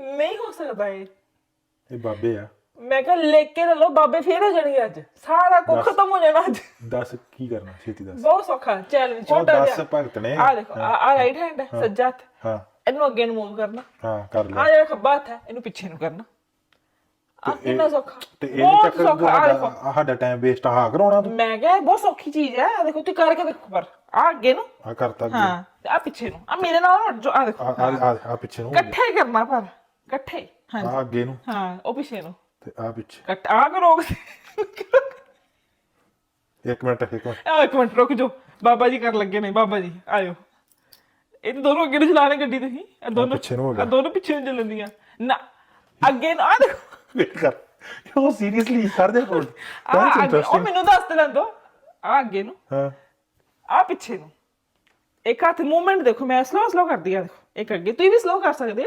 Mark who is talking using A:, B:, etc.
A: ਨਹੀਂ ਹੋ ਸਕਦਾ ਇਹ।
B: ਇਹ ਬਾਬੇ ਆ।
A: ਮੈਂ ਕਿਹਾ ਲੈ ਕੇ ਲੈ ਲਓ ਬਾਬੇ ਫੇਰ ਹੋ ਜਾਣਗੇ ਅੱਜ। ਸਾਰਾ ਕੁਝ
B: ਦੱਸ।
A: ਖਤਮ ਹੋ ਜਾਣਾ ਅੱਜ।
B: ਦੱਸ ਕੀ ਕਰਨਾ ਛੇਤੀ ਦੱਸ।
A: ਬਹੁਤ ਸੌਖਾ ਚੈਲੰਜ
B: ਉਹ
A: ਛੋਟਾ
B: ਦੱਸ
A: ਜਿਹਾ।
B: ਭਗਤ ਨੇ।
A: ਆ ਦੇਖੋ ਆ ਰਾਈਟ ਹੈਂਡ ਹੈ ਸੱਜਾ ਹੱਥ।
B: ਹਾਂ।
A: ਇਹਨੂੰ ਅੱਗੇ ਨੂੰ ਮੂਵ ਕਰਨਾ।
B: ਹਾਂ ਕਰ
A: ਆ
B: ਲੈ
A: ਜਿਹੜਾ ਖੱਬਾ ਹੱਥ ਹੈ ਇਹਨੂੰ ਪਿੱਛੇ ਨੂੰ ਕਰਨਾ। ਆ ਕਿੰਨਾ ਸੌਖਾ।
B: ਤੇ ਇਹ
A: ਬਹੁਤ
B: ਚੱਕਰ
A: ਸੌਖਾ ਆ ਦੇਖੋ।
B: ਸਾਡਾ ਸਾਡਾ ਟਾਈਮ ਵੇਸਟ ਆ ਕਰਾਉਣਾ ਤੂੰ।
A: ਮੈਂ ਕਿਹਾ ਇਹ ਬਹੁਤ ਸੌਖੀ ਚੀਜ਼ ਹੈ ਆ ਦੇਖੋ ਤੁਸੀਂ ਕਰਕੇ ਦੇਖੋ ਪਰ। ਆ ਅੱਗੇ ਨੂੰ।
B: ਆ ਕਰਤਾ ਅੱਗੇ।
A: ਹਾਂ ਆ ਪਿੱਛੇ ਨੂੰ। ਆ ਮੇਰੇ ਨਾਲ ਆ ਦੇਖੋ।
B: ਆ ਆ ਆ- ਆ ਪਿੱਛੇ ਨੂੰ।
A: ਇਕੱਠੇ ਕਰਨਾ ਪਰ। ਇਕੱਠੇ ਹਾਂ।
B: ਆ ਅੱਗੇ ਨੂੰ।
A: ਹਾਂ ਉਹ ਪਿੱਛੇ ਨੂੰ।
B: ਤੇ ਆ ਪਿੱਛੇ।
A: ਕੱਟ ਆ ਕਰੋਗੇ
B: ਇੱਕ ਮਿੰਟ ਇੱਕ ਮਿੰਟ।
A: ਆ ਇੱਕ ਮਿੰਟ ਰੁਕ ਜਾਓ। ਬਾਬਾ ਜੀ ਕਰ ਲੱਗੇ ਨੇ ਬਾਬਾ ਜੀ ਆਇਓ। ਇਹ ਦੋਨੋਂ ਅੱਗੇ ਨੂੰ ਚਲਾਣੇ ਗੱਡੀ ਤੁਸੀਂ? ਇਹ ਦੋਨੋਂ
B: ਪਿੱਛੇ ਨੂੰ ਹੋ
A: ਆ
B: ਗਿਆ।
A: ਦੋਨੋਂ ਪਿੱਛੇ ਨੂੰ ਚੱਲਣਦੀਆਂ ਨਾ ਅੱਗੇ ਨੂੰ ਆ ਦੇਖੋ।
B: ਵੇਟ ਕਰ। ਉਹ ਸੀਰੀਅਸਲੀ ਕਰਦੇ ਕੋਲ।
A: ਆ ਅੱਗੇ- ਉਹ
B: ਇੰਟਰਸਟਿੰਗ
A: ਮੈਨੂੰ ਦੱਸ ਤੇ ਦੋ। ਆ ਅੱਗੇ ਨੂੰ।
B: ਹਾਂ।
A: ਆ ਪਿੱਛੇ ਨੂੰ। ਇੱਕ ਹੱਥ ਮੂਵਮੈਂਟ ਦੇਖੋ ਮੈਂ ਸਲੋ ਸਲੋ ਕਰਦੀ ਆ ਦੇਖੋ। ਇੱਕ ਅੱਗੇ। ਤੁਸੀਂ ਵੀ ਸਲੋ ਕਰ ਸਕਦੇ